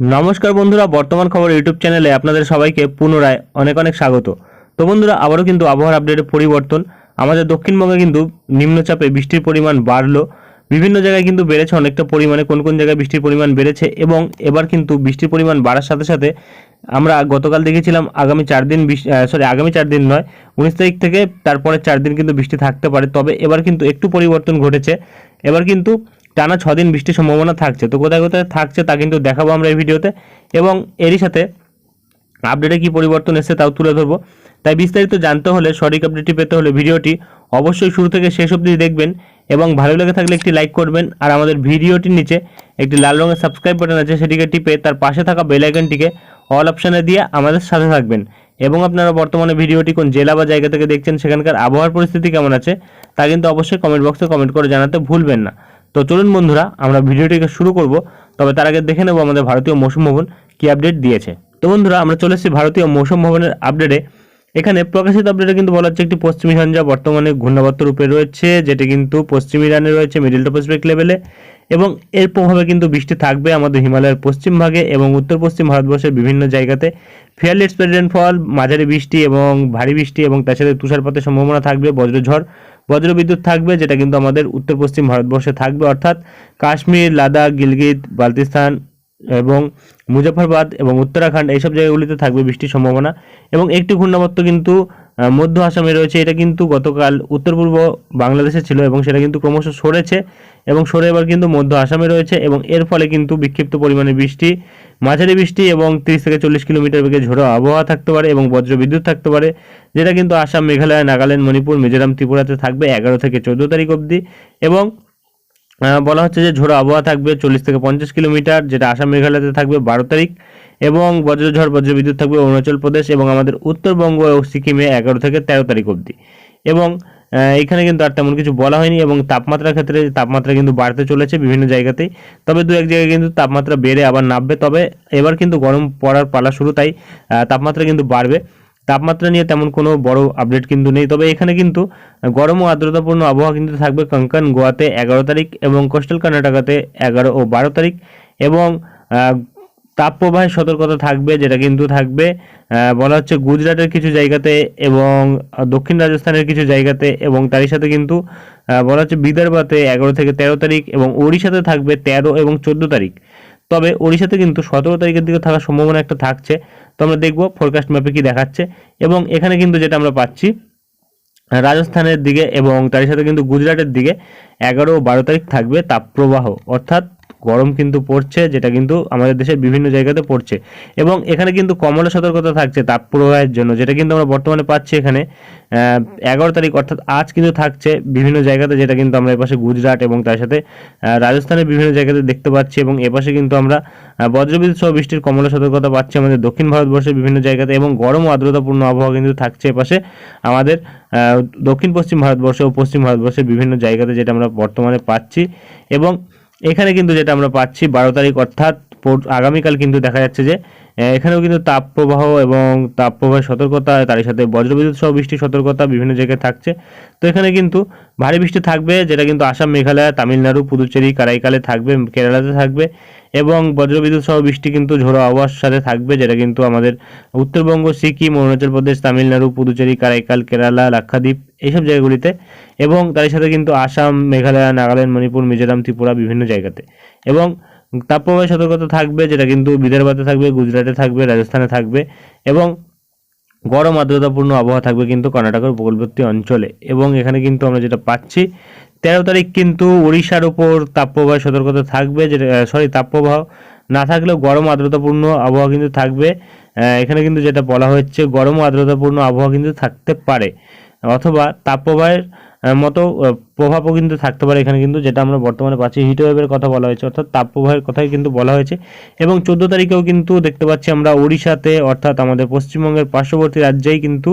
নমস্কার বন্ধুরা, বর্তমান খবর ইউটিউব চ্যানেলে আপনাদের সবাইকে পুনরায় অনেক অনেক স্বাগত। তো বন্ধুরা, আবারও কিন্তু আবহাওয়ার আপডেটে পরিবর্তন। আমাদের দক্ষিণবঙ্গে কিন্তু নিম্নচাপে বৃষ্টির পরিমাণ বাড়লো। বিভিন্ন জায়গায় কিন্তু বেড়েছে অনেকটা পরিমাণে, কোন কোন জায়গায় বৃষ্টির পরিমাণ বেড়েছে এবং এবার কিন্তু বৃষ্টির পরিমাণ বাড়ার সাথে সাথে আমরা গতকাল দেখেছিলাম আগামী চার দিন সরি আগামী চার দিন নয়, উনিশ তারিখ থেকে তারপরে চার দিন কিন্তু বৃষ্টি থাকতে পারে। তবে এবার কিন্তু একটু পরিবর্তন ঘটেছে। এবার কিন্তু টানা ছ দিন বৃষ্টির সম্ভাবনা থাকছে। তো কোথায় কোথায় থাকছে তা কিন্তু দেখাবো আমরা এই ভিডিওতে। এবং এরই সাথে আপডেটে কি পরিবর্তন এসেছে তাও তুলে ধরবো। তাই বিস্তারিত জানতে হলে সঠিক আপডেটটি পেতে হলে ভিডিওটি অবশ্যই শুরু থেকে শেষ অবধি দেখবেন এবং ভালো লেগে থাকলে একটি লাইক করবেন। আর আমাদের ভিডিওটির নিচে একটি লাল রঙের সাবস্ক্রাইব বাটন আছে, সেটিকে টিপে তার পাশে থাকা বেল আইকনটিকে অল অপশানে দিয়ে আমাদের সাথে থাকবেন। এবং আপনারা বর্তমানে ভিডিওটি কোন জেলা বা জায়গা থেকে দেখছেন সেখানকার আবহাওয়ার পরিস্থিতি কেমন আছে তা কিন্তু অবশ্যই কমেন্ট বক্সে কমেন্ট করে জানাতে ভুলবেন না। তো চলুন বন্ধুরা, আমরা ভিডিওটিকে শুরু করব। তবে তার আগে দেখে নেব আমাদের ভারতীয় মৌসুম ভবন কী আপডেট দিয়েছে। তো বন্ধুরা, আমরা চলে এসেছি ভারতীয় মৌসুম ভবনের আপডেটে। এখানে প্রকাশিত আপডেটে কিন্তু বলা হচ্ছে একটি পশ্চিমী ঝঞ্ঝা বর্তমানে ঘূর্ণাবর্ত রূপে রয়েছে, যেটি কিন্তু পশ্চিম ইরানে রয়েছে, মিডিল টপোস্ফিক লেভেলে। এবং এর প্রভাবে কিন্তু বৃষ্টি থাকবে আমাদের হিমালয়ের পশ্চিম ভাগে এবং উত্তর পশ্চিম ভারতবর্ষের বিভিন্ন জায়গাতে। ফেয়ারলি স্প্রেড রেনফল মাঝারি বৃষ্টি এবং ভারী বৃষ্টি এবং তার সাথে তুষারপাতের সম্ভাবনা থাকবে, বজ্রঝড়। বজ্রবিদ্যুৎ থাকবে, যেটা কিন্তু আমাদের উত্তর পশ্চিম ভারতবর্ষে থাকবে, অর্থাৎ কাশ্মীর, লাদাখ, গিলগিত বালতিস্তান এবং মুজাফরবাদ এবং উত্তরাখণ্ড, এইসব জায়গাগুলিতে থাকবে বৃষ্টির সম্ভাবনা। এবং একটি ঘূর্ণাবর্ত কিন্তু মধ্য আসামে রয়েছে। এটা কিন্তু গতকাল উত্তর পূর্ব বাংলাদেশে ছিল এবং সেটা কিন্তু ক্রমশ সরেছে এবং সরে এবার কিন্তু মধ্য আসামে রয়েছে এবং এর ফলে কিন্তু বিক্ষিপ্ত পরিমাণে বৃষ্টি, মাঝারি বৃষ্টি এবং তিরিশ থেকে চল্লিশ কিলোমিটার বেগে ঝোড়ো আবহাওয়া থাকতে পারে এবং বজ্রবিদ্যুৎ থাকতে পারে, যেটা কিন্তু আসাম, মেঘালয়, নাগাল্যান্ড, মণিপুর, মিজোরাম, ত্রিপুরাতে থাকবে এগারো থেকে চোদ্দ তারিখ অবধি এবং বলা হচ্ছে যে ঝোড়ো আবহাওয়া থাকবে চল্লিশ থেকে পঞ্চাশ কিলোমিটার, যেটা আসাম মেঘালয়তে থাকবে বারো তারিখ, এবং বজ্রঝড়, বজ্রবিদ্যুৎ থাকবে অরুণাচল প্রদেশ এবং আমাদের উত্তরবঙ্গ ও সিকিমে এগারো থেকে তেরো তারিখ অবধি। এবং এখানে কিন্তু আর তেমন কিছু বলা হয়নি এবং তাপমাত্রার ক্ষেত্রে তাপমাত্রা কিন্তু বাড়তে চলেছে বিভিন্ন জায়গাতেই তবে দু এক জায়গায় কিন্তু তাপমাত্রা বেড়ে আবার নামবে। তবে এবার কিন্তু গরম পড়ার পালা শুরু, তাই তাপমাত্রা কিন্তু বাড়বে। তাপমাত্রা নিয়ে তেমন কোনো বড় আপডেট কিন্তু নেই। তবে এখানে কিন্তু গরম ও আর্দ্রতাপূর্ণ আবহাওয়া কিন্তু থাকবে কঙ্কন, গোয়াতে এগারো তারিখ এবং কোস্টাল কর্ণাটকাতে এগারো ও বারো তারিখ এবং তাপপ্রবাহের সতর্কতা থাকবে, যেটা কিন্তু থাকবে বলা হচ্ছে গুজরাটের কিছু জায়গাতে এবং দক্ষিণ রাজস্থানের কিছু জায়গাতে এবং তারই সাথে কিন্তু বলা হচ্ছে বিদর্ভাতে এগারো থেকে তেরো তারিখ এবং ওড়িশাতে থাকবে তেরো এবং চোদ্দ তারিখ। তবে ওড়িশাতে কিন্তু সতেরো তারিখের দিকে থাকার সম্ভাবনা একটা থাকছে। তো আমরা দেখব ফোরকাস্ট ম্যাপে কি দেখাচ্ছে। এবং এখানে কিন্তু যেটা আমরা পাচ্ছি, রাজস্থানের দিকে এবং তার সাথে কিন্তু গুজরাটের দিকে এগারো ও বারো তারিখ থাকবে তাপপ্রবাহ। অর্থাৎ গরম কিন্তু পড়ছে, যেটা কিন্তু আমাদের দেশের বিভিন্ন জায়গাতে পড়ছে। এবং এখানে কিন্তু কমলা সতর্কতা থাকছে তাপপ্রবাহের জন্য, যেটা কিন্তু আমরা বর্তমানে পাচ্ছি এখানে। এগারো তারিখ, অর্থাৎ আজ কিন্তু থাকছে বিভিন্ন জায়গাতে, যেটা কিন্তু আমরা এপাশে গুজরাট এবং তার সাথে রাজস্থানের বিভিন্ন জায়গাতে দেখতে পাচ্ছি এবং এপাশে কিন্তু আমরা বজ্রবিদ্যুৎ সহ বৃষ্টির কমলা সতর্কতা পাচ্ছি আমাদের দক্ষিণ ভারতবর্ষের বিভিন্ন জায়গাতে এবং গরম আর্দ্রতাপূর্ণ আবহাওয়া কিন্তু থাকছে এপাশে আমাদের দক্ষিণ পশ্চিম ভারতবর্ষ ও পশ্চিম ভারতবর্ষের বিভিন্ন জায়গাতে, যেটা আমরা বর্তমানে পাচ্ছি। এবং এখানে কিন্তু যেটা আমরা পাচ্ছি বারো তারিখ অর্থাৎ আগামীকাল কিন্তু দেখা যাচ্ছে যে এখানেও কিন্তু তাপপ্রবাহ এবং তাপপ্রবাহের সতর্কতা তার সাথে বজ্রবিদ্যুৎ সহ বৃষ্টির সতর্কতা বিভিন্ন জায়গায় থাকছে। তো এখানে কিন্তু ভারী বৃষ্টি থাকবে, যেটা কিন্তু আসাম, মেঘালয়, তামিলনাড়ু, পুদুচেরি, কারাইকালে থাকবে, কেরালাতে থাকবে এবং বজ্রবিদ্যুৎ সহ বৃষ্টি কিন্তু ঝোড়ো আবহাওয়ার সাথে থাকবে, যেটা কিন্তু আমাদের উত্তরবঙ্গ, সিকিম, অরুণাচল প্রদেশ, তামিলনাড়ু, পুদুচেরি, কারাইকাল, কেরালা, লাক্ষাদ্বীপ এইসব জায়গাগুলিতে এবং তার সাথে কিন্তু আসাম, মেঘালয়, নাগাল্যান্ড, মণিপুর, মিজোরাম, ত্রিপুরা বিভিন্ন জায়গাতে। এবং তাপপ্রবাহের সতর্কতা থাকবে, যেটা কিন্তু বিদর্ভাতে থাকবে, গুজরাটে থাকবে, রাজস্থানে থাকবে এবং গরম আর্দ্রতাপূর্ণ আবহাওয়া থাকবে কিন্তু কর্ণাটকের উপকূলবর্তী অঞ্চলে। এবং এখানে কিন্তু আমরা যেটা পাচ্ছি, তেরো তারিখ কিন্তু উড়িষ্যার উপর তাপপ্রবাহ সতর্কতা থাকবে, যেটা সরি তাপপ্রবাহ না থাকলেও গরম আর্দ্রতাপূর্ণ আবহাওয়া কিন্তু থাকবে। এখানে কিন্তু যেটা বলা হচ্ছে গরম আর্দ্রতাপূর্ণ আবহাওয়া কিন্তু থাকতে পারে। অথবা তাপপ্রবাহের মতো প্রভাবও কিন্তু থাকতে পারে এখানে কিন্তু, যেটা আমরা বর্তমানে পাচ্ছি হিট ওয়েভের কথা বলা হয়েছে। অর্থাৎ তাপপ্রবাহের কথাই কিন্তু বলা হয়েছে। এবং চোদ্দ তারিখেও কিন্তু দেখতে পাচ্ছি আমরা ওড়িশাতে, অর্থাৎ আমাদের পশ্চিমবঙ্গের পার্শ্ববর্তী রাজ্যেই কিন্তু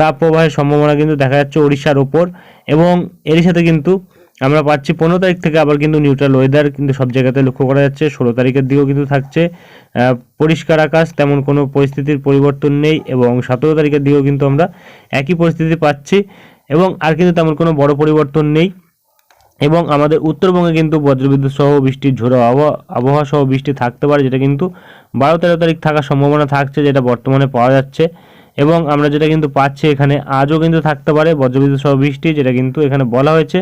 তাপপ্রবাহের সম্ভাবনা কিন্তু দেখা যাচ্ছে ওড়িশার ওপর। এবং এরই সাথে কিন্তু আমরা পাচ্ছি পনেরো তারিখ থেকে আবার কিন্তু নিউট্রাল ওয়েদার কিন্তু সব জায়গাতে লক্ষ্য করা যাচ্ছে। ষোলো তারিখের দিকেও কিন্তু থাকছে। পরিষ্কার আকাশ, তেমন কোনো পরিস্থিতির পরিবর্তন নেই এবং সতেরো তারিখের দিকেও কিন্তু আমরা একই পরিস্থিতি পাচ্ছি এবং আর কিন্তু তেমন কোনো বড় পরিবর্তন নেই এবং আমাদের উত্তরবঙ্গে কিন্তু বজ্রবিদ্যুৎ সহ বৃষ্টির ঝোড়ো আবহাওয়া আবহাওয়া সহ বৃষ্টি থাকতে পারে, যেটা কিন্তু বারো তেরো তারিখ থাকার সম্ভাবনা থাকছে, যেটা বর্তমানে পাওয়া যাচ্ছে। এবং আমরা যেটা কিন্তু পাচ্ছি এখানে আজও কিন্তু থাকতে পারে বজ্রবিদ্যুৎ সহ বৃষ্টি, যেটা কিন্তু এখানে বলা হয়েছে।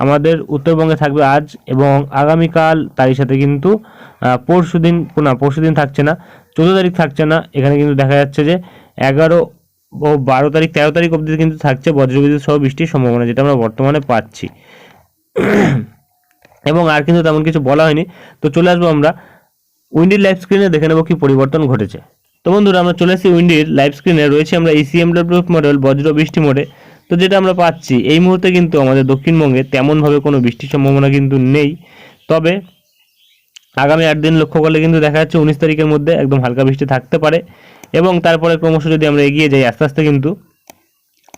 আমাদের উত্তরবঙ্গে থাকবে আজ এবং আগামীকাল তারই সাথে কিন্তু পরশু দিন না পরশু দিন থাকছে না, চোদ্দ তারিখ থাকছে না, এখানে কিন্তু দেখা যাচ্ছে যে এগারো ও বারো তারিখ, তেরো তারিখ অবধি কিন্তু থাকছে বজ্রবিদ্যুৎ সহ বৃষ্টির সম্ভাবনা, যেটা আমরা বর্তমানে পাচ্ছি। এবং আর কিন্তু তেমন কিছু বলা হয়নি। তো চলে আসব আমরা উইন্ডির লাইভ স্ক্রিনে, দেখে নেব কি পরিবর্তন ঘটেছে। তো বন্ধুরা, আমরা চলে এসেছি উইন্ডির লাইভ স্ক্রিনে, রয়েছে আমরা ইসিএমডব্লিউ মডেল বজ্র বৃষ্টি মোডে তো যেটা আমরা পাচ্ছি, এই মুহূর্তে কিন্তু আমাদের দক্ষিণবঙ্গে তেমনভাবে কোনো বৃষ্টির সম্ভাবনা কিন্তু নেই। তবে আগামী আট দিন লক্ষ্য করলে কিন্তু দেখা যাচ্ছে উনিশ তারিখের মধ্যে একদম হালকা বৃষ্টি থাকতে পারে এবং তারপরে ক্রমশ যদি আমরা এগিয়ে যাই, আস্তে আস্তে কিন্তু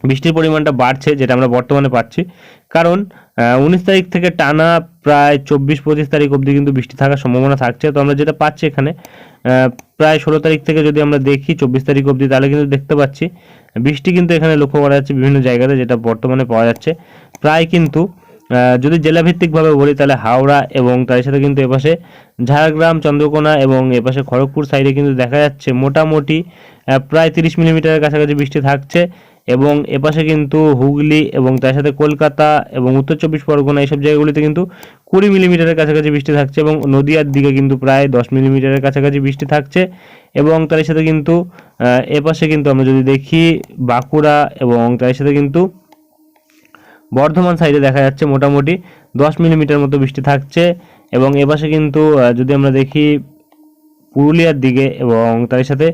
বৃষ্টির পরিমাণটা বাড়ছে, যেটা আমরা বর্তমানে পাচ্ছি। কারণ উনিশ তারিখ থেকে টানা প্রায় চব্বিশ, পঁচিশ তারিখ অবধি কিন্তু বৃষ্টি থাকার সম্ভাবনা থাকছে। তো আমরা যেটা পাচ্ছি এখানে প্রায় ষোলো তারিখ থেকে যদি আমরা দেখি চব্বিশ তারিখ অবধি, তাহলে কিন্তু দেখতে পাচ্ছি, বৃষ্টি কিন্তু এখানে লক্ষ্য করা যাচ্ছে বিভিন্ন জায়গাতে, যেটা বর্তমানে পাওয়া যাচ্ছে। প্রায় কিন্তু যদি জেলাভিত্তিকভাবে বলি, তাহলে হাওড়া এবং তার সাথে কিন্তু এপাশে ঝাড়গ্রাম, চন্দ্রকোনা এবং এপাশে খড়গপুর সাইডে কিন্তু দেখা যাচ্ছে মোটামুটি প্রায় তিরিশ মিলিমিটারের কাছাকাছি বৃষ্টি থাকছে। এবং এপাশে কিন্তু হুগলি এবং তার সাথে কলকাতা এবং উত্তর চব্বিশ পরগনা এইসব জায়গাগুলিতে কিন্তু কুড়ি মিলিমিটারের কাছাকাছি বৃষ্টি থাকছে এবং নদিয়ার দিকে কিন্তু প্রায় দশ মিলিমিটারের কাছাকাছি বৃষ্টি থাকছে এবং তার সাথে কিন্তু এপাশে কিন্তু আমরা যদি দেখি বাঁকুড়া এবং তার সাথে কিন্তু বর্ধমান সাইডে দেখা যাচ্ছে মোটামুটি দশ মিলিমিটার মতো বৃষ্টি থাকছে এবং এপাশে কিন্তু যদি আমরা দেখি পুরুলিয়ার দিকে এবং তার সাথে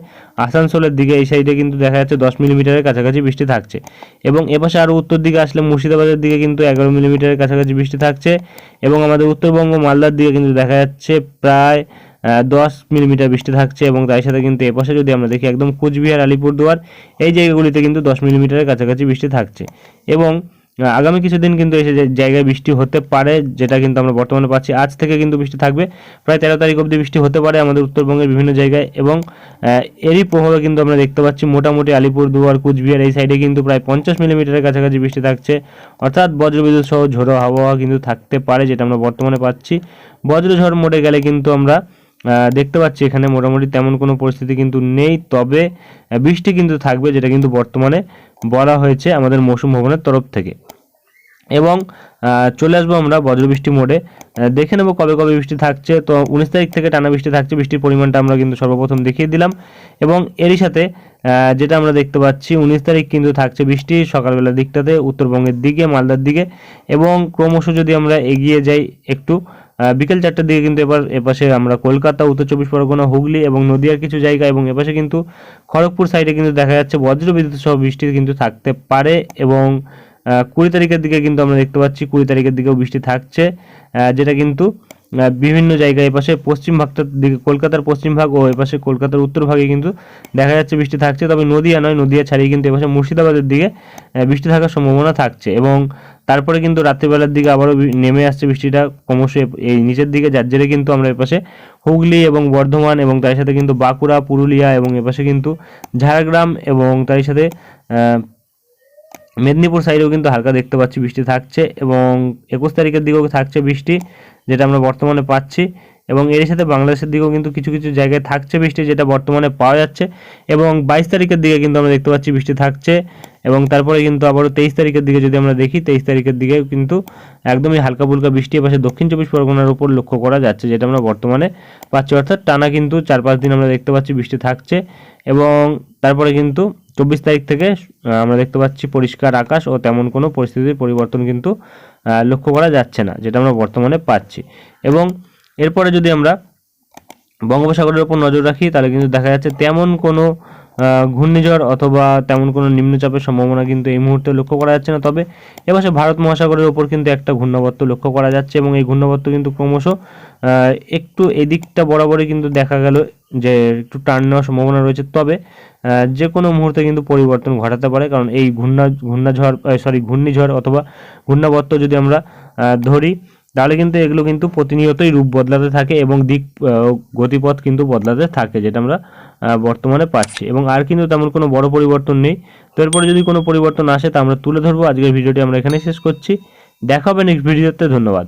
আসানসোলের দিকে, এই সাইডে কিন্তু দেখা যাচ্ছে দশ মিলিমিটারের কাছাকাছি বৃষ্টি থাকছে। এবং এপাশে আরও উত্তর দিকে আসলে মুর্শিদাবাদের দিকে কিন্তু এগারো মিলিমিটারের কাছাকাছি বৃষ্টি থাকছে এবং আমাদের উত্তরবঙ্গ মালদার দিকে কিন্তু দেখা যাচ্ছে প্রায় দশ মিলিমিটার বৃষ্টি থাকছে এবং তার সাথে কিন্তু এপাশে যদি আমরা দেখি একদম কুচবিহার, আলিপুরদুয়ার, এই জায়গাগুলিতে কিন্তু দশ মিলিমিটারের কাছাকাছি বৃষ্টি থাকছে। এবং আগামী কিছুদিন কিন্তু এই জায়গায় বৃষ্টি হতে পারে, যেটা কিন্তু আমরা বর্তমানে পাচ্ছি। আজ থেকে কিন্তু বৃষ্টি থাকবে। প্রায় তেরো তারিখ অবধি বৃষ্টি হতে পারে আমাদের উত্তরবঙ্গের বিভিন্ন জায়গায় এবং এরই প্রভাবে কিন্তু আমরা দেখতে পাচ্ছি মোটামুটি আলিপুরদুয়ার, কুচবিহার এই সাইডে কিন্তু প্রায় পঞ্চাশ মিলিমিটারের কাছাকাছি বৃষ্টি থাকছে। অর্থাৎ বজ্রবিদ্যুৎ সহ ঝোড়ো আবহাওয়া কিন্তু থাকতে পারে, যেটা আমরা বর্তমানে পাচ্ছি। বজ্রঝড় মোডে গেলে কিন্তু আমরা দেখতে পাচ্ছি এখানে মোটামুটি তেমন কোনো পরিস্থিতি কিন্তু নেই। তবে বৃষ্টি কিন্তু থাকবে, যেটা কিন্তু বর্তমানে বলা হয়েছে আমাদের মৌসুম ভবনের তরফ থেকে। এবং চলে আসব আমরা বজ্রবৃষ্টি মোডে। দেখে নেব কবে কবে বৃষ্টি থাকছে। তো উনিশ তারিখ থেকে টানা বৃষ্টি থাকছে, বৃষ্টির পরিমাণটা আমরা কিন্তু সর্বপ্রথম দেখিয়ে দিলাম। এবং এরই সাথে যেটা আমরা দেখতে পাচ্ছি, উনিশ তারিখ কিন্তু থাকছে বৃষ্টি সকালবেলার দিকটাতে, উত্তরবঙ্গের দিকে, মালদার দিকে। এবং ক্রমশ যদি আমরা এগিয়ে যাই একটু বিকেল চারটার দিকে কিন্তু এবার এপাশে আমরা কলকাতা, উত্তর চব্বিশ পরগনা, হুগলি এবং নদিয়ার কিছু জায়গা এবং এপাশে কিন্তু খড়গপুর সাইডে কিন্তু দেখা যাচ্ছে বজ্র বিদ্যুৎ সহ বৃষ্টি কিন্তু থাকতে পারে এবং কুড়ি তারিখের দিকে কিন্তু আমরা দেখতে পাচ্ছি কুড়ি তারিখের দিকেও বৃষ্টি থাকছে যেটা কিন্তু বিভিন্ন জায়গায়, এপাশে পশ্চিম ভাগটার দিকে কলকাতার পশ্চিম ভাগ ও এপাশে কলকাতার উত্তর ভাগে কিন্তু দেখা যাচ্ছে বৃষ্টি থাকছে। তবে নদিয়া নয়, নদিয়া ছাড়িয়ে কিন্তু এপাশে মুর্শিদাবাদের দিকে বৃষ্টি থাকার সম্ভাবনা থাকছে এবং তারপরে কিন্তু রাত্রিবেলার দিকে আবারও নেমে আসছে বৃষ্টিটা। ক্রমশ এই নিচের দিকে যার জেরে কিন্তু আমরা এপাশে হুগলি এবং বর্ধমান এবং তার সাথে কিন্তু বাঁকুড়া, পুরুলিয়া এবং এপাশে কিন্তু ঝাড়গ্রাম এবং তার সাথে মেদিনীপুর সাইডেও কিন্তু হালকা দেখতে পাচ্ছি বৃষ্টি থাকছে এবং একুশ তারিখের দিকেও থাকছে বৃষ্টি। যেটা আমরা বর্তমানে পাচ্ছি। এবং এর সাথে বাংলাদেশের দিকেও কিন্তু কিছু কিছু জায়গায় থাকছে বৃষ্টি যেটা বর্তমানে পাওয়া যাচ্ছে। এবং বাইশ তারিখের দিকে কিন্তু আমরা দেখতে পাচ্ছি বৃষ্টি থাকছে। এবং তারপরে কিন্তু আবারও তেইশ তারিখের দিকে যদি আমরা দেখি, তেইশ তারিখের দিকে কিন্তু একদমই হালকা ফুলকা বৃষ্টি এপাশে দক্ষিণ চব্বিশ পরগনার উপর লক্ষ্য করা যাচ্ছে, যেটা আমরা বর্তমানে পাচ্ছি। অর্থাৎ টানা কিন্তু চার পাঁচ দিন আমরা দেখতে পাচ্ছি বৃষ্টি থাকছে। এবং তারপরে কিন্তু চব্বিশ তারিখ থেকে আমরা দেখতে পাচ্ছি পরিষ্কার আকাশ ও তেমন কোনো পরিস্থিতির পরিবর্তন কিন্তু লক্ষ্য করা যাচ্ছে না, যেটা আমরা বর্তমানে পাচ্ছি। এবং এরপরে যদি আমরা বঙ্গোপসাগরের উপর নজর রাখি, তাহলে কিন্তু দেখা যাচ্ছে তেমন কোনো ঘূর্ণিঝড় অথবা তেমন কোনো নিম্নচাপের সম্ভাবনা কিন্তু এই মুহূর্তে লক্ষ্য করা যাচ্ছে না। তবে এপাশে ভারত মহাসাগরের উপর কিন্তু একটা ঘূর্ণাবর্ত লক্ষ্য করা যাচ্ছে এবং এই ঘূর্ণাবর্ত কিন্তু ক্রমশ একটু এদিকটা বরাবরই কিন্তু দেখা গেল যে একটু টার্ন নেওয়ার সম্ভাবনা রয়েছে। তবে যে কোনো মুহূর্তে কিন্তু পরিবর্তন ঘটাতে পারে, কারণ এই ঘূর্ণা, ঘূর্ণাঝড় সরি ঘূর্ণিঝড় অথবা ঘূর্ণাবর্ত যদি আমরা ধরি, তাহলে কিন্তু এগুলো কিন্তু প্রতিনিয়তই রূপ বদলাতে থাকে এবং দিক গতিপথ কিন্তু বদলাতে থাকে, যেটা আমরা বর্তমানে পাচ্ছি। এবং আর কিন্তু তেমন কোনো বড় পরিবর্তন নেই। তো এরপরে যদি কোনো পরিবর্তন আসে, তা আমরা তুলে ধরবো। আজকের ভিডিওটি আমরা এখানে শেষ করছি। দেখা হবে নেক্সট ভিডিওতে ধন্যবাদ।